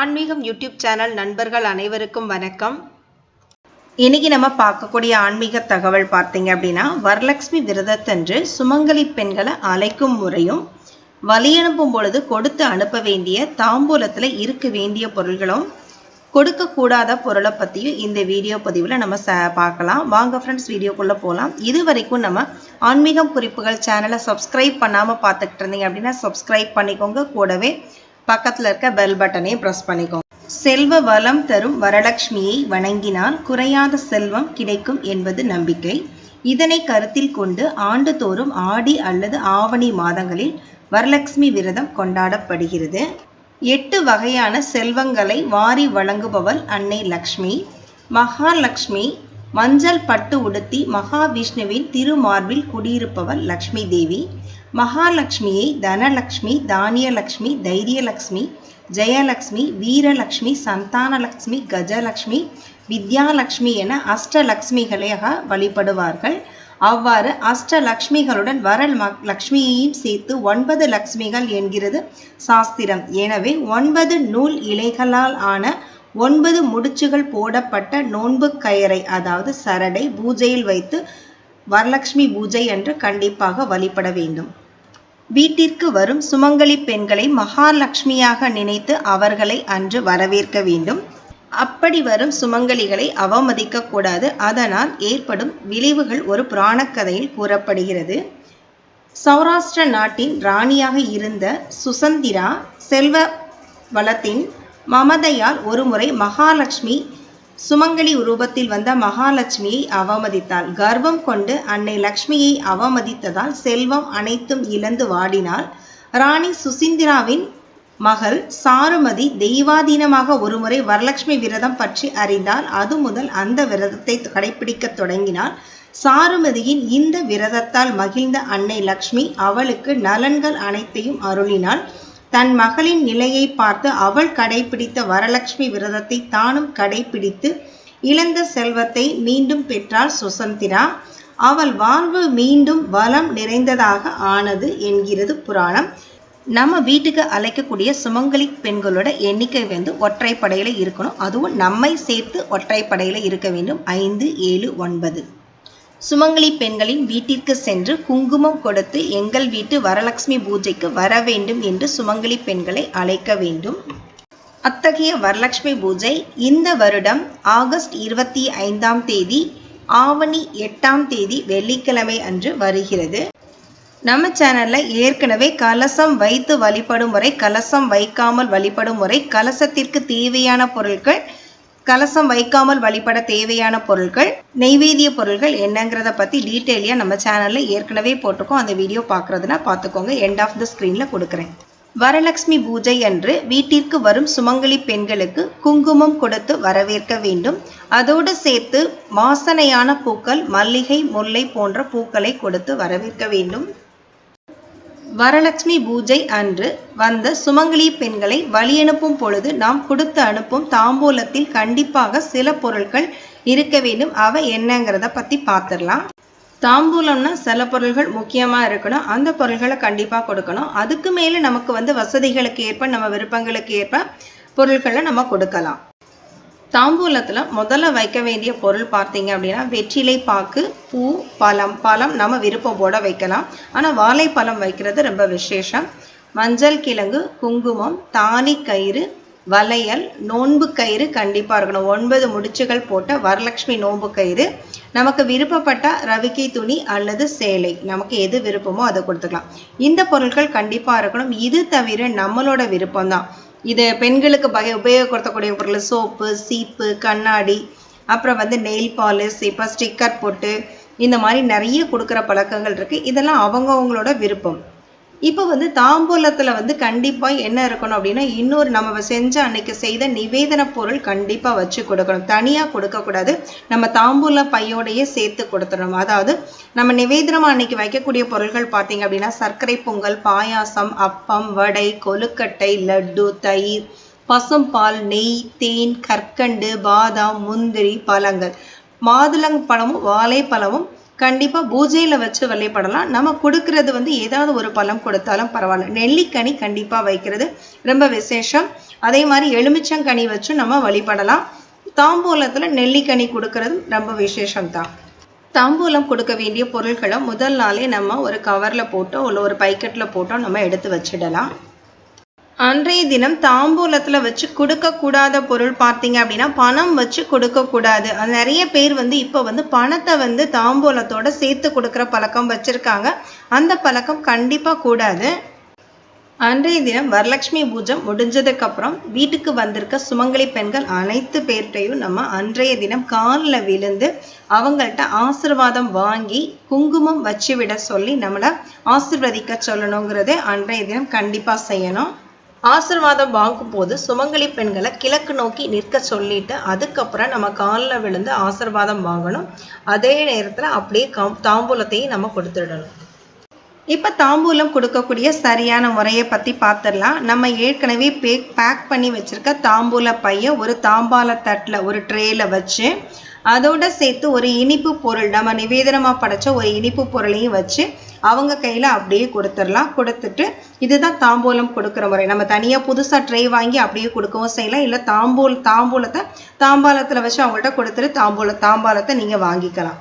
ஆன்மீகம் YouTube channel நண்பர்கள் அனைவருக்கும் வணக்கம். இன்னைக்கு நம்ம பார்க்கக்கூடிய ஆன்மீக தகவல் பார்த்தீங்க அப்படின்னா வரலட்சுமி விரதத்தன்று சுமங்கலி பெண்களை அழைக்கும் முறையும் வழி அனுப்பும் பொழுது கொடுத்து அனுப்ப வேண்டிய தாம்பூலத்தில் இருக்க வேண்டிய பொருள்களும் கொடுக்கக்கூடாத பொருளை பற்றியும் இந்த வீடியோ பதிவில் நம்ம ச பார்க்கலாம். வாங்க ஃப்ரெண்ட்ஸ் வீடியோக்குள்ளே போகலாம் இது வரைக்கும் நம்ம ஆன்மீகம் குறிப்புகள் சேனலை சப்ஸ்கிரைப் பண்ணாமல் பார்த்துக்கிட்டு இருந்தீங்க அப்படின்னா சப்ஸ்கிரைப் பண்ணிக்கோங்க. கூடவே பக்கத்தில் இருக்க பெல் பட்டனையும் ப்ரெஸ் பண்ணிக்கோங்க. செல்வ வளம் தரும் வரலட்சுமியை வணங்கினால் குறையாத செல்வம் கிடைக்கும் என்பது நம்பிக்கை. இதனை கருத்தில் கொண்டு ஆண்டுதோறும் ஆடி அல்லது ஆவணி மாதங்களில் வரலட்சுமி விரதம் கொண்டாடப்படுகிறது. எட்டு வகையான செல்வங்களை வாரி வழங்குபவள் அன்னை லக்ஷ்மி. மகாலட்சுமி மஞ்சள் பட்டு உடுத்தி மகாவிஷ்ணுவின் திருமார்பில் குடியிருப்பவர் லக்ஷ்மி தேவி மகாலட்சுமியை தனலக்ஷ்மி தானியலக்ஷ்மி தைரியலக்ஷ்மி ஜெயலக்ஷ்மி வீரலக்ஷ்மி சந்தானலக்ஷ்மி கஜலக்ஷ்மி வித்யாலக்ஷ்மி என அஷ்டலக்ஷ்மிகளாக வழிபடுவார்கள். அவ்வாறு அஷ்டலக்ஷ்மிகளுடன் வரல் லக்ஷ்மியையும் சேர்த்து ஒன்பது லக்ஷ்மிகள் என்கிறது சாஸ்திரம். எனவே ஒன்பது நூல் இலைகளால் ஆன ஒன்பது முடிச்சுகள் போடப்பட்ட நோன்பு கயரை அதாவது சரடை பூஜையில் வைத்து வரலட்சுமி பூஜை என்று கண்டிப்பாக வழிபட வேண்டும். வீட்டிற்கு வரும் சுமங்கலி பெண்களை மகாலட்சுமியாக நினைத்து அவர்களை அன்று வரவேற்க வேண்டும். அப்படி வரும் சுமங்கலிகளை அவமதிக்க கூடாது. அதனால் ஏற்படும் விளைவுகள் ஒரு புராணக்கதையில் கூறப்படுகிறது. சௌராஷ்டிர நாட்டின் ராணியாக இருந்த சுசந்திரா செல்வ வளத்தின் மமதையால் ஒருமுறை மகாலட்சுமி சுமங்கலி ரூபத்தில் வந்த மகாலட்சுமியை அவமதித்தாள். கர்வம் கொண்டு அன்னை லக்ஷ்மியை அவமதித்ததால் செல்வம் அனைத்தும் இழந்து வாடினாள். ராணி சுசிந்திராவின் மகள் சாருமதி தெய்வாதீனமாக ஒருமுறை வரலட்சுமி விரதம் பற்றி அறிந்தால் அது முதல் அந்த விரதத்தை கடைபிடிக்க தொடங்கினாள். சாருமதியின் இந்த விரதத்தால் மகிழ்ந்த அன்னை லக்ஷ்மி அவளுக்கு நலன்கள் அனைத்தையும் அருளினாள். தன் மகளின் நிலையை பார்த்து அவள் கடைபிடித்த வரலட்சுமி விரதத்தை தானும் கடைபிடித்து இழந்த செல்வத்தை மீண்டும் பெற்றாள் சுசந்திரா. அவள் வாழ்வு மீண்டும் வளம் நிறைந்ததாக ஆனது என்கிறது புராணம். நம்ம வீட்டுக்கு அழைக்கக்கூடிய சுமங்கலி பெண்களோட எண்ணிக்கை வந்து ஒற்றைப்படையில் இருக்கணும். அதுவும் நம்மை சேர்த்து ஒற்றைப்படையில் இருக்க வேண்டும். ஐந்து ஏழு ஒன்பது. சுமங்கலி பெண்களின் வீட்டிற்கு சென்று குங்குமம் கொடுத்து எங்கள் வீட்டு வரலட்சுமி பூஜைக்கு வர வேண்டும் என்று சுமங்கலி பெண்களை அழைக்க வேண்டும். அத்தகைய வரலட்சுமி பூஜை இந்த வருடம் ஆகஸ்ட் இருபத்தி ஐந்தாம் தேதி ஆவணி எட்டாம் தேதி வெள்ளிக்கிழமை அன்று வருகிறது. நம்ம சேனலில் ஏற்கனவே கலசம் வைத்து வழிபடும் முறை கலசம் வைக்காமல் வழிபடும் முறை கலசத்திற்கு தேவையான பொருட்கள் கலசம் வைக்காமல் வழிபட தேவையான பொருட்கள் நெய்வேதிய பொருட்கள் என்னங்கிறத பற்றி டீட்டெயிலியாக நம்ம சேனலில் ஏற்கனவே போட்டிருக்கோம். அந்த வீடியோ பார்க்குறதுனா பார்த்துக்கோங்க எண்ட் ஆஃப் த ஸ்க்ரீனில் கொடுக்குறேன். வரலட்சுமி பூஜை அன்று வீட்டிற்கு வரும் சுமங்கலி பெண்களுக்கு குங்குமம் கொடுத்து வரவேற்க வேண்டும். அதோடு சேர்த்து வாசனையான பூக்கள் மல்லிகை முல்லை போன்ற பூக்களை கொடுத்து வரவேற்க வேண்டும். வரலட்சுமி பூஜை அன்று வந்த சுமங்கலி பெண்களை வழியனுப்பும் பொழுது நாம் கொடுத்து அனுப்பும் தாம்பூலத்தில் கண்டிப்பாக சில பொருட்கள் இருக்க வேண்டும். அவை என்னங்கிறத பற்றி பார்த்துடலாம் தாம்பூலம்னா சில பொருள்கள் முக்கியமாக இருக்கணும். அந்த பொருள்களை கண்டிப்பாக கொடுக்கணும். அதுக்கு மேலே நமக்கு வந்து வசதிகளுக்கு ஏற்ப நம்ம விருப்பங்களுக்கு ஏற்ப பொருட்களை நம்ம கொடுக்கலாம். தாம்பூலத்தில் முதல்ல வைக்க வேண்டிய பொருள் பார்த்தீங்க அப்படின்னா வெற்றிலை பாக்கு பூ பழம். பழம் நம்ம விருப்பம் போட வைக்கலாம். ஆனால் வாழைப்பழம் வைக்கிறது ரொம்ப விசேஷம். மஞ்சள் கிழங்கு குங்குமம் தானி கயிறு வளையல் நோன்பு கயிறு கண்டிப்பாக இருக்கணும். ஒன்பது முடிச்சுகள் போட்ட வரலட்சுமி நோன்பு கயிறு. நமக்கு விருப்பப்பட்ட ரவிக்கை துணி அல்லது சேலை. நமக்கு எது விருப்பமோ அதை கொடுத்துக்கலாம். இந்த பொருட்கள் கண்டிப்பாக இருக்கணும். இது தவிர நம்மளோட விருப்பம்தான். இது பெண்களுக்கு பய உபயோகப்படுத்தக்கூடிய பொருள் சோப்பு சீப்பு கண்ணாடி அப்புறம் வந்து நெயில் பாலிஷ் இப்போ ஸ்டிக்கர் போட்டு இந்த மாதிரி நிறைய கொடுக்குற பழக்கங்கள் இருக்குது இதெல்லாம் அவங்கவுங்களோட விருப்பம். இப்போ வந்து தாம்பூலத்தில் வந்து கண்டிப்பாக என்ன இருக்கணும் அப்படின்னா இன்னொரு நம்ம செஞ்ச அன்னைக்கு செய்த நிவேதன பொருள் கண்டிப்பாக வச்சு கொடுக்கணும். தனியாக கொடுக்கக்கூடாது நம்ம தாம்பூல பையோடையே சேர்த்து கொடுத்துடணும். அதாவது நம்ம நிவேதனம் அன்னைக்கு வைக்கக்கூடிய பொருள்கள் பார்த்தீங்க அப்படின்னா சர்க்கரை பொங்கல் பாயாசம் அப்பம் வடை கொழுக்கட்டை லட்டு தயிர் பசும்பால் நெய் தேன் கற்கண்டு பாதாம் முந்திரி பழங்கள். மாதுளம்பழமும் வாழைப்பழமும் கண்டிப்பாக பூஜையில் வச்சு வழிபடலாம் நம்ம கொடுக்கறது வந்து ஏதாவது ஒரு பழம் கொடுத்தாலும் பரவாயில்ல. நெல்லிக்கனி கண்டிப்பாக வைக்கிறது ரொம்ப விசேஷம். அதே மாதிரி எலுமிச்சங்கனி வச்சும் நம்ம வழிபடலாம் தாம்பூலத்தில் நெல்லிக்கனி கொடுக்கறது ரொம்ப விசேஷம்தான். தாம்பூலம் கொடுக்க வேண்டிய பொருட்களை முதல் நாளே நம்ம ஒரு கவரில் போட்டோ இல்லை ஒரு பைக்கெட்டில் போட்டோ நம்ம எடுத்து வச்சிடலாம். அன்றைய தினம் தாம்பூலத்தில் வச்சு கொடுக்கக்கூடாத பொருள் பார்த்தீங்க அப்படின்னா பணம் வச்சு கொடுக்கக்கூடாது. அது நிறைய பேர் வந்து இப்போ வந்து பணத்தை வந்து தாம்பூலத்தோட சேர்த்து கொடுக்குற பழக்கம் வச்சுருக்காங்க. அந்த பழக்கம் கண்டிப்பாக கூடாது. அன்றைய தினம் வரலட்சுமி பூஜை முடிஞ்சதுக்கப்புறம் வீட்டுக்கு வந்திருக்க சுமங்கலி பெண்கள் அனைத்து பேர்கிட்டையும் நம்ம அன்றைய தினம் காலில் விழுந்து அவங்கள்ட்ட ஆசிர்வாதம் வாங்கி குங்குமம் வச்சு விட சொல்லி நம்மளை ஆசிர்வதிக்க சொல்லணுங்கிறது அன்றைய தினம் கண்டிப்பாக செய்யணும். ஆசிர்வாதம் வாங்கும் போது சுமங்கலி பெண்களை கிழக்கு நோக்கி நிற்க சொல்லிட்டு அதுக்கப்புறம் நம்ம காலில் விழுந்து ஆசிர்வாதம் வாங்கணும். அதே நேரத்தில் அப்படியே தாம்பூலத்தையும் நம்ம கொடுத்துடணும். இப்போ தாம்பூலம் கொடுக்கக்கூடிய சரியான முறையை பற்றி பார்த்துடலாம் நம்ம ஏற்கனவே பேக் பேக் பண்ணி வச்சுருக்க தாம்பூல பையை ஒரு தாம்பால தட்டில் ஒரு ட்ரேயில் வச்சு அதோட சேர்த்து ஒரு இனிப்பு பொருள் நம்ம நிவேதனமாக படைச்ச ஒரு இனிப்பு பொருளையும் வச்சு அவங்க கையில் அப்படியே கொடுத்துடலாம் கொடுத்துட்டு இதுதான் தாம்பூலம் கொடுக்குற முறை. நம்ம தனியாக புதுசாக ட்ரே வாங்கி அப்படியே கொடுக்கவும் செய்யலாம். இல்லை தாம்பூல் தாம்பூலத்தை தாம்பாலத்தில் வச்சு அவங்கள்ட்ட கொடுத்துட்டு தாம்பூல தாம்பாலத்தை நீங்கள் வாங்கிக்கலாம்.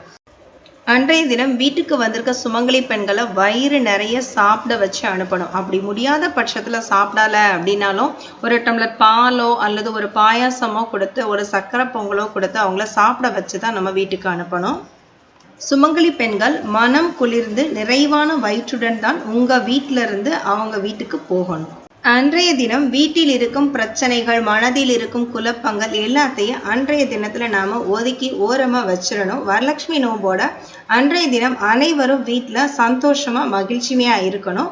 அன்றைய தினம் வீட்டுக்கு வந்திருக்க சுமங்கலி பெண்களை வயிறு நிறைய சாப்பிட வச்சு அனுப்பணும். அப்படி முடியாத பட்சத்தில் சாப்பிடல அப்படின்னாலும் ஒரு டம்ளர் பாலோ அல்லது ஒரு பாயாசமோ கொடுத்து ஒரு சக்கரை பொங்கலோ கொடுத்து அவங்கள சாப்பிட வச்சு தான் நம்ம வீட்டுக்கு அனுப்பணும். சுமங்கலி பெண்கள் மனம் குளிர்ந்து நிறைவான வயிற்றுடன் தான் உங்கள் வீட்டிலிருந்து அவங்க வீட்டுக்கு போகணும். அன்றைய தினம் வீட்டில் இருக்கும் பிரச்சனைகள் மனதில் இருக்கும் குழப்பங்கள் எல்லாத்தையும் அன்றைய தினத்தில் நாம் ஒதுக்கி ஓரமாக வச்சிடணும். வரலட்சுமி நோம்போட அன்றைய தினம் அனைவரும் வீட்டில் சந்தோஷமாக மகிழ்ச்சியாக இருக்கணும்.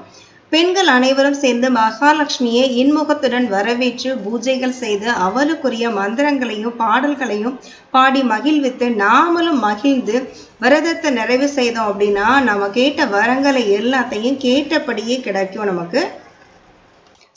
பெண்கள் அனைவரும் சேர்ந்து மகாலட்சுமியை இன்முகத்துடன் வரவேற்று பூஜைகள் செய்து அவளுக்குரிய மந்திரங்களையும் பாடல்களையும் பாடி மகிழ்வித்து நாமளும் மகிழ்ந்து விரதத்தை நிறைவு செய்தோம் அப்படின்னா நம்ம கேட்ட வரங்களை எல்லாத்தையும் கேட்டபடியே கிடைக்கும் நமக்கு.